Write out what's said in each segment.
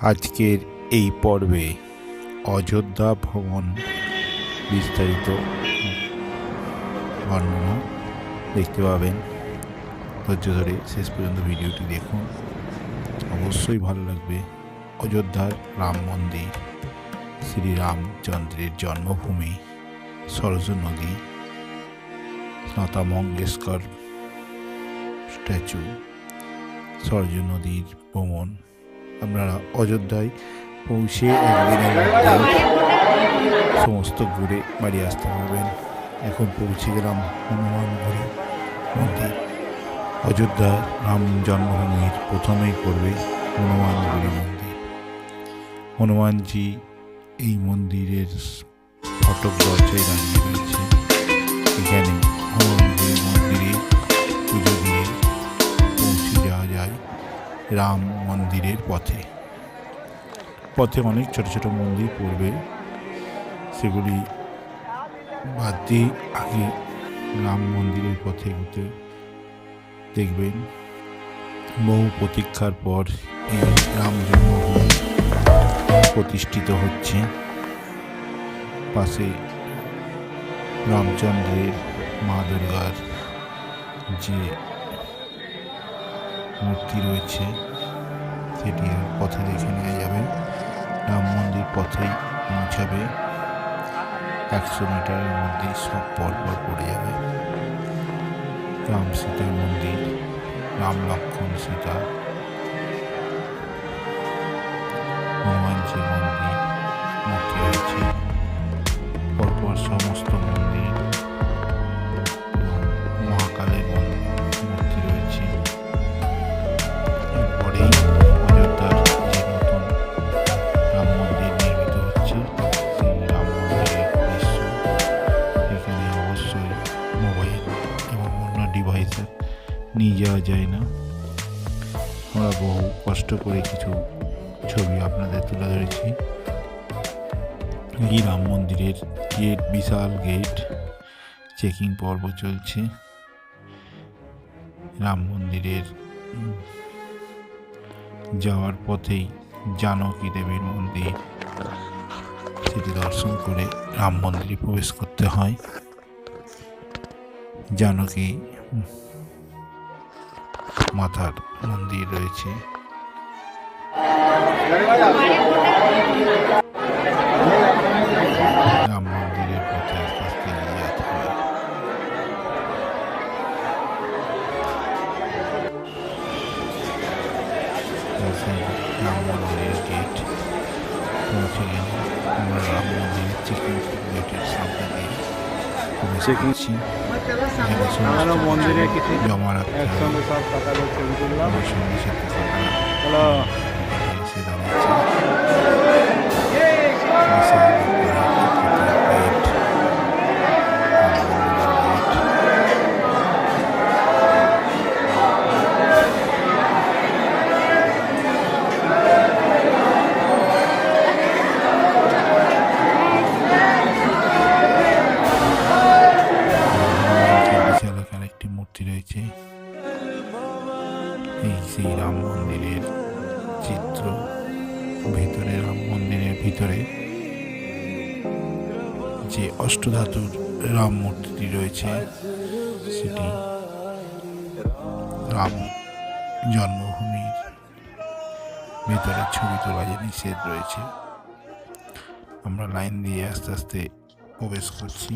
আজকের এই পর্বে অযোধ্যা ভ্রমণ বিস্তারিত বর্ণনা দেখতে পাবেন। ধৈর্য ধরে শেষ পর্যন্ত ভিডিওটি দেখুন। অবশ্যই ভালো লাগবে। অযোধ্যার রাম মন্দির, শ্রীরামচন্দ্রের জন্মভূমি, সরজু নদী লতা মঙ্গেশকর স্ট্যাচু, সরজু নদীর ভ্রমণ আপনারা অযোধ্যায় পৌঁছে একদিনের মধ্যে সমস্ত ঘুরে বাড়ি আসতে পারবেন এখন পৌঁছে গেলাম হনুমানগুড়ি মন্দির। অযোধ্যা রাম জন্মভূমির প্রথমেই করবে হনুমানগুড়ি মন্দির। হনুমানজি এই মন্দিরের ফটক দরজায় দাঁড়িয়ে রয়েছে। এখানে হনুমানগুড়ি মন্দিরে পুজো দিয়ে রাম মন্দিরের পথে। পথে অনেক ছোট ছোট মন্দির পড়বে। সেগুলি বাদ দিয়ে আগে রাম মন্দিরের পথে এগোতে দেখবেন। বহু প্রতীক্ষার পর এই রাম জন্মভূমি প্রতিষ্ঠিত হচ্ছে। পাশে রামচন্দ্রের মা দুর্গার যে মূর্তি রয়েছে। সেটি পথে দেখে নিয়ে যাবে। রাম মন্দির পথেই পৌঁছাবে। একশো মিটারের মধ্যে সব পরপর পড়ে যাবে। রাম সীতার মন্দির, রাম লক্ষ্মণ সীতা। হনুমানজি মন্দির। কিছু ছবি আপনাদের তুলে ধরেছি। এই রাম মন্দিরের গেট, বিশাল গেট, চেকিং পর্ব চলছে। রাম মন্দিরের যাওয়ার পথেই জানকী দেবীর মন্দির, সেটি দর্শন করে রাম মন্দিরে প্রবেশ করতে হয়। জানকী মাতার মন্দির রয়েছে। রাম মন্দিরের পথে আস্তে আস্তে এগিয়ে যেতে রাম মন্দিরের গেট পৌঁছে গেলে আমরা রাম মন্দিরের চেকিং গেটের সামনে বিশাল ভিতরে ছবি তোলা যে নিষেধ রয়েছে, আমরা লাইন দিয়ে আস্তে আস্তে প্রবেশ করছি।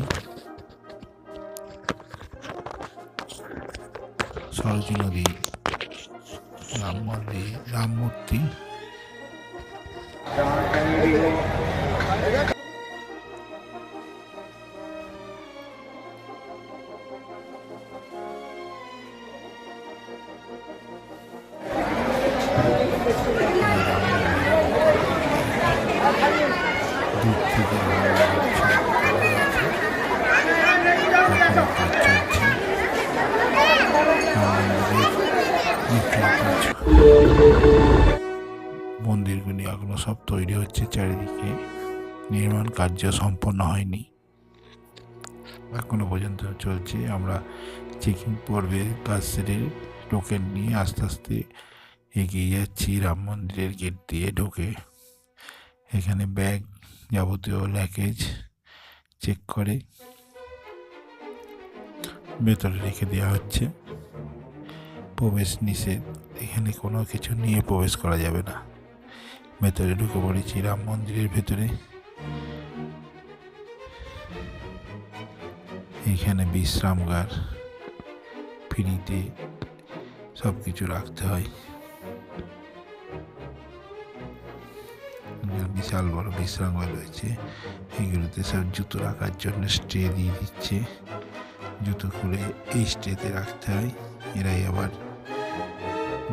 সরজি নদী রাম মন্দির রাম মূর্তি দূর মন্দিরগুলি এখনও সব তৈরি হচ্ছে চারিদিকে। নির্মাণ কার্য সম্পন্ন হয়নি। এখনও পর্যন্ত চলছে। আমরা চেকিং পর্বে কাজ টোকেন নিয়ে আস্তে আস্তে এগিয়ে যাচ্ছি। রাম মন্দিরের গেট দিয়ে ঢোকে। এখানে ব্যাগ যাবতীয় ল্যাকেজ চেক করে ভেতরে রেখে দেওয়া হচ্ছে। প্রবেশ নিষেধ। এখানে কোনো কিছু নিয়ে প্রবেশ করা যাবে না। ভেতরে ঢুকে পড়েছি রাম মন্দিরের ভেতরে। এখানে বিশ্রামগার ফ্রিতে সব কিছু রাখতে হয়। বিশাল বড় বিশ্রামগার রয়েছে। এগুলোতে সব জুতো রাখার জন্য স্ট্রে দিয়ে দিচ্ছে। জুতো খুলে এই স্ট্রেতে রাখতে হয়। এরাই আবার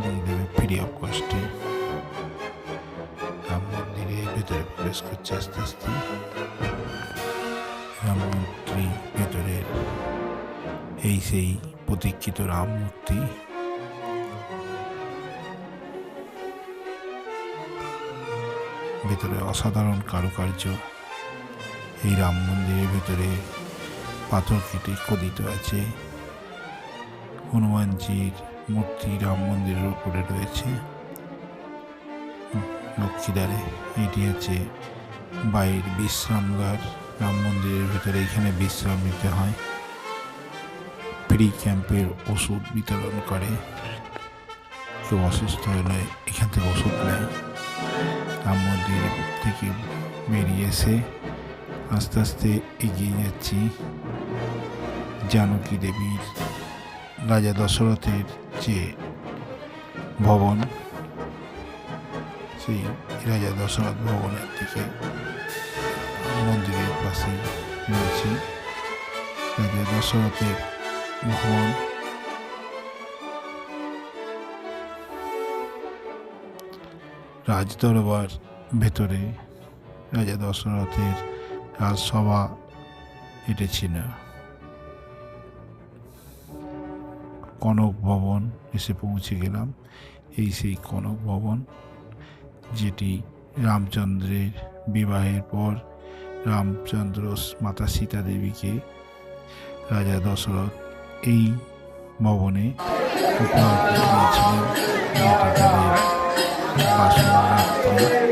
দিয়ে দেবে ফ্রি অফ কস্টে রাম মন্দিরের ভেতরে প্রবেশ করছে আস্তে আস্তে। রাম মূর্তি ভেতরের এই সেই প্রতীক্ষিত রাম মূর্তি। ভেতরে অসাধারণ কারুকার্য। এই রাম মন্দিরের ভেতরে পাথর কেটে খোদিত আছে। হনুমানজির মূর্তি রাম মন্দিরের উপরে রয়েছে। লক্ষ্মীদারে এটি হচ্ছে বাইর বিশ্রামগার রাম মন্দিরের ভিতরে এখানে বিশ্রাম নিতে হয়। ফ্রি ক্যাম্পের ওষুধ বিতরণ করে। কেউ অসুস্থ হলে এখান থেকে ওষুধ নেয়। রাম মন্দির থেকে বেরিয়ে এসে আস্তে আস্তে এগিয়ে যাচ্ছি। জানকী দেবীর রাজা দশরথের যে ভবন, সেই রাজা দশরথ ভবনের দিকে মন্দিরের পাশে রয়েছে। রাজা দশরথের ভবন রাজদরবার ভেতরে রাজা দশরথের রাজসভা এটেছিল। কনক ভবন এসে পৌঁছে গেলাম। এই সেই কনক ভবন যেটি রামচন্দ্রের বিবাহের পর রামচন্দ্র মাতা সীতা দেবীকে রাজা দশরথ এই ভবনে উপহার দিয়েছিলেন। যেটি তাদের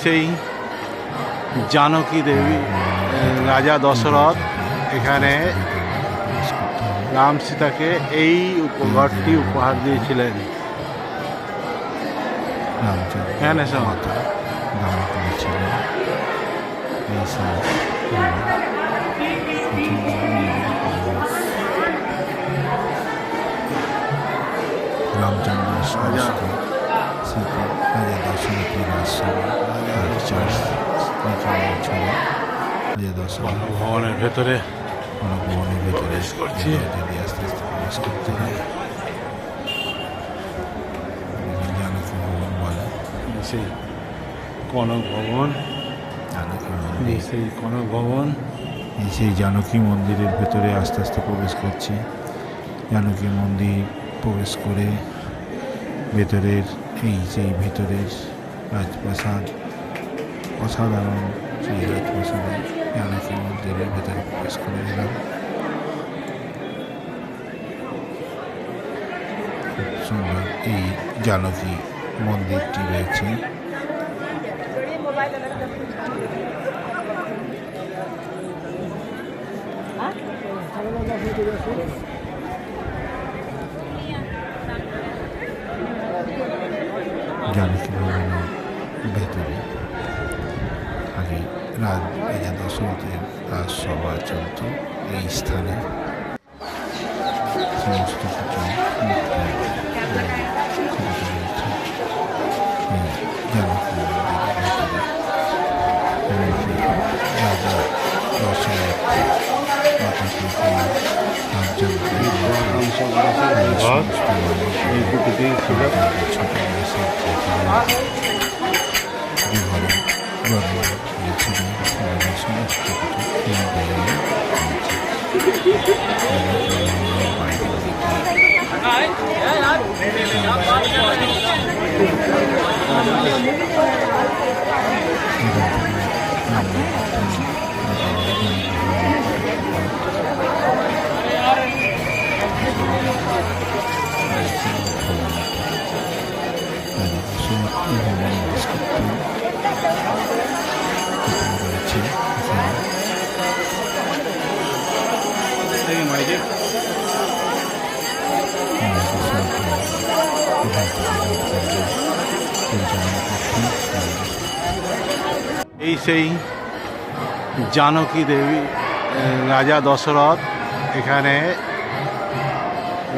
সেই জানকী দেবী রাজা দশরথ এখানে রাম সীতাকে এই উপহারটি উপহার দিয়েছিলেন হ্যাঁ। দান করেছিলেন ভবনের ভেতরে ভবনের ভেতরে। আস্তে সেই কনক ভবন সেই কনক ভবন সেই জানকী মন্দিরের ভেতরে আস্তে আস্তে প্রবেশ করছি জানকী মন্দির প্রবেশ করে ভেতরের এই সেই ভেতরের রাজপ্রাসাদ, অসাধারণ সেই রাজপ্রাসাদে জানকী মন্দিরের ভেতরে প্রবেশ করে দিলাম খুব মন্দিরটি রয়েছে জানকী ভবনের ভেতরে। আগে রাজ রাজা দশরথের রাজসভা চলত এই স্থানে সমস্ত কিছু মূর্তি এবং খোদিত রয়েছে এই জানকী মন্দিরের ভেতরে চলে যাচ্ছে মাতাকে এখানে পাঁচজন রাম চন্দ্র ঘর এই দুটিতে ছিল ছোট বয়সে যে ঘরে জন্ম হয়েছিল তাদের সমস্ত কিছু এই বইয়ে এই সেই জানকী দেবী রাজা দশরথ এখানে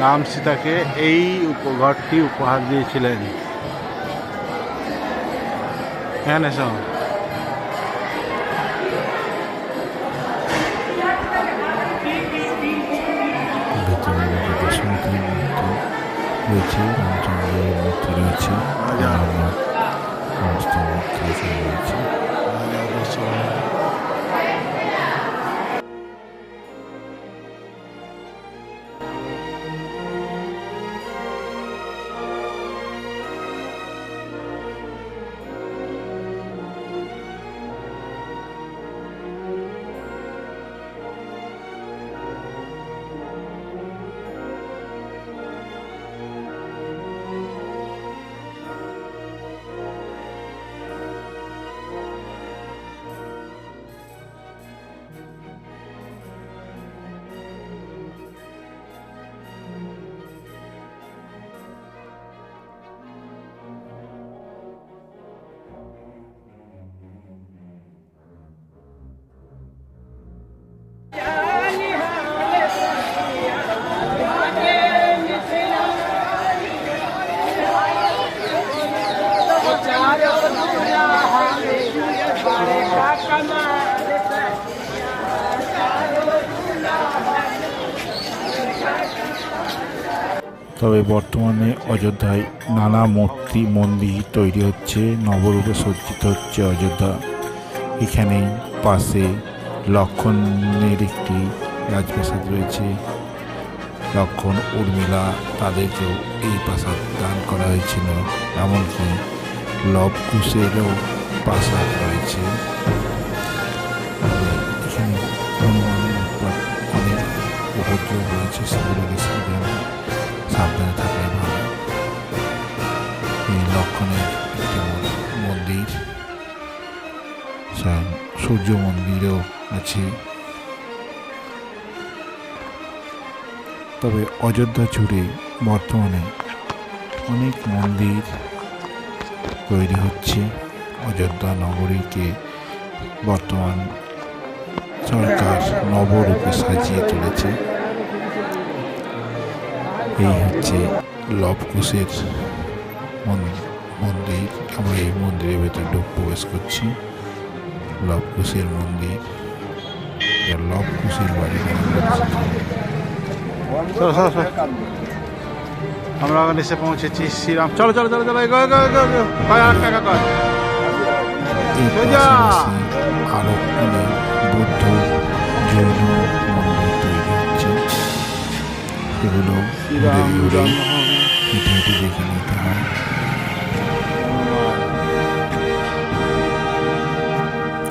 রাম সীতাকে এই উপঘরটি উপহার দিয়েছিলেন। হ্যাঁ এসো। রয়েছে রামচন্দ্রের মূর্তি রয়েছে সমস্ত মূর্তি রয়েছে। তবে বর্তমানে অযোধ্যায় নানা মূর্তি মন্দির তৈরি হচ্ছে, নবরূপে সজ্জিত হচ্ছে অযোধ্যা। এখানেই পাশে লক্ষণের একটি রাজপ্রাসাদ রয়েছে। লক্ষণ, উর্মিলা তাদেরকেও এই প্রাসাদ দান করা হয়েছিল, এমনকি লব কুশেরও প্রাসাদ রয়েছে। এখানে অনেক উপদ্রব রয়েছে সাবধানে থাকাই ভালো। এই লক্ষণের একটি মন্দির। সূর্য মন্দিরও আছে। তবে অযোধ্যা জুড়ে বর্তমানে অনেক মন্দির তৈরি হচ্ছে। অযোধ্যা নগরীকে বর্তমান সরকার নবরূপে সাজিয়ে তুলেছে। এই হচ্ছে লবকুশের মন- মন্দির আমরা এই মন্দিরের ভেতরে ঢুক প্রবেশ করছি। লবকুশের মন্দির। লবকুশের বাড়ি আমরা এসে পৌঁছেছি। শ্রীরাম। চলো চলো চলো চলো আরও অনেক বৌদ্ধ জৈন এগুলো দেখে নিতে হয়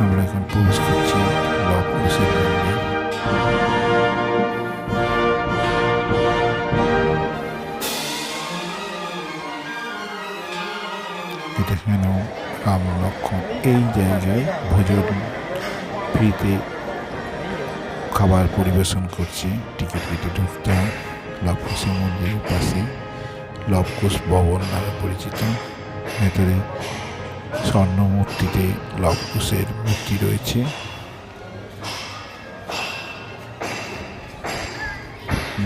আমরা এখন প্রবেশ করছি এটা কেন রাম লক্ষণ এই জায়গায় ভোজন ফ্রিতে খাবার পরিবেশন করছে। টিকিট কেটে ঢুকতে হয়। লবকুশ মন্দিরের পাশে লবকুশ ভবন নামে পরিচিত। ভেতরে স্বর্ণ মূর্তিতে লবকুশের মূর্তি রয়েছে।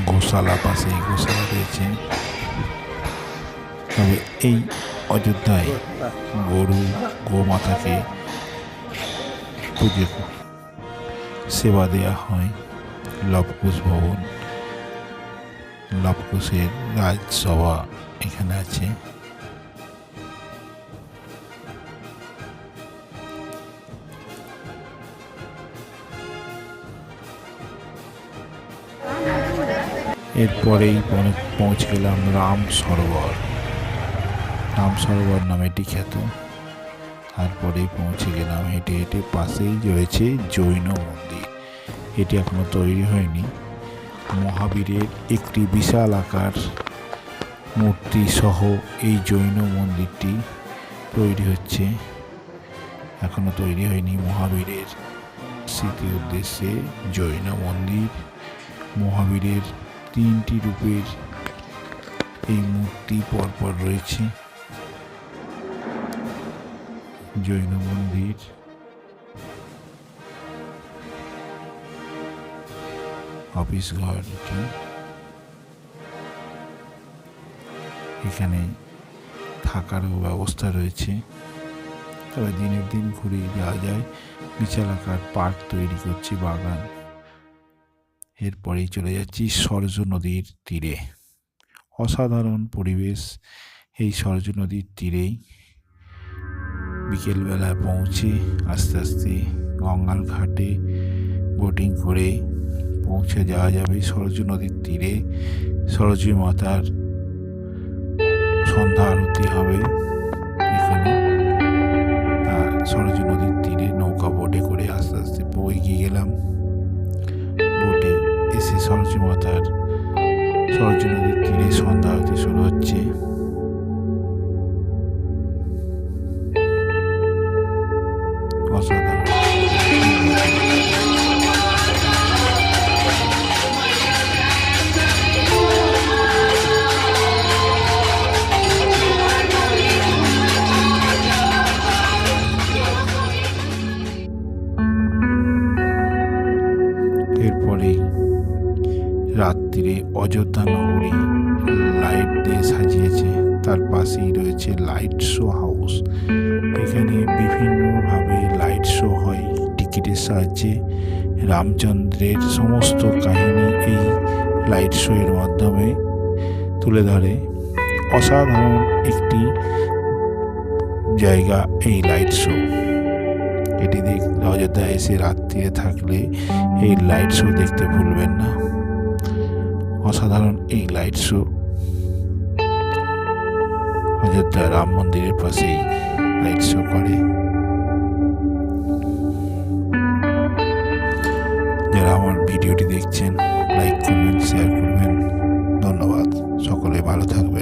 গোশালা পাশে গোশালা রয়েছে। তবে এই অযোধ্যায় গরু, গোমাতাকে পুজো, সেবা দেয়া হয় লবকুশ ভবন। লবকুশের রাজসভা এখানে আছে। এরপরেই পৌঁছে- গেলাম রাম সরোবর। রাম সরোবর নামে এটি খ্যাত। তারপরেই পৌঁছে গেলাম হেঁটে হেঁটে পাশেই রয়েছে জৈন মন্দির। এটি এখনও তৈরি হয়নি। মহাবীরের একটি বিশাল আকার মূর্তি সহ এই জৈন মন্দিরটি তৈরি হচ্ছে। এখনও তৈরি হয়নি মহাবীরের। স্মৃতি উদ্দেশ্যে জৈন মন্দির মহাবীরের তিনটি রূপের এই মূর্তি পরপর রয়েছে। জৈন মন্দির অফিস ঘর এটি এখানে থাকারও ব্যবস্থা রয়েছে। তবে দিনের দিন ঘুরে যাওয়া যায়। বিশাল আকার পার্ক তৈরি করছে বাগান। এরপরেই চলে যাচ্ছি সরজ নদীর তীরে। অসাধারণ পরিবেশ এই সরজ নদীর তীরেই। বিকেলবেলায় পৌঁছে আস্তে আস্তে গঙ্গার ঘাটে বোটিং করে পৌঁছে যাওয়া যাবে সরজু নদীর তীরে। সরজু মাতার সন্ধ্যা আরতি হবে এখানে। সরজু নদীর তীরে নৌকা বোটে করে আস্তে আস্তে এগিয়ে গেলাম। বোটে এসে সরজু মাতার, সরজু নদীর তীরে সন্ধ্যা আরতি শুরু হচ্ছে। অসাধারণ। অযোধ্যা নগরী লাইট দিয়ে সাজিয়েছে। তার পাশেই রয়েছে লাইট শো হাউস। এখানে বিভিন্নভাবে লাইট শো হয়। টিকিটের সাহায্যে রামচন্দ্রের সমস্ত কাহিনী এই লাইট শো এর মাধ্যমে তুলে ধরে। অসাধারণ একটি জায়গা এই লাইট শো। এটি দেখ অযোধ্যা এসে রাত্রিরে থাকলে এই লাইট শো দেখতে ভুলবেন না। অসাধারণ এই লাইট শো অযোধ্যা রাম মন্দিরের পাশেই লাইট শো করে। যারা আমার ভিডিওটি দেখছেন লাইক করবেন শেয়ার করবেন। ধন্যবাদ। সকলে ভালো থাকবেন।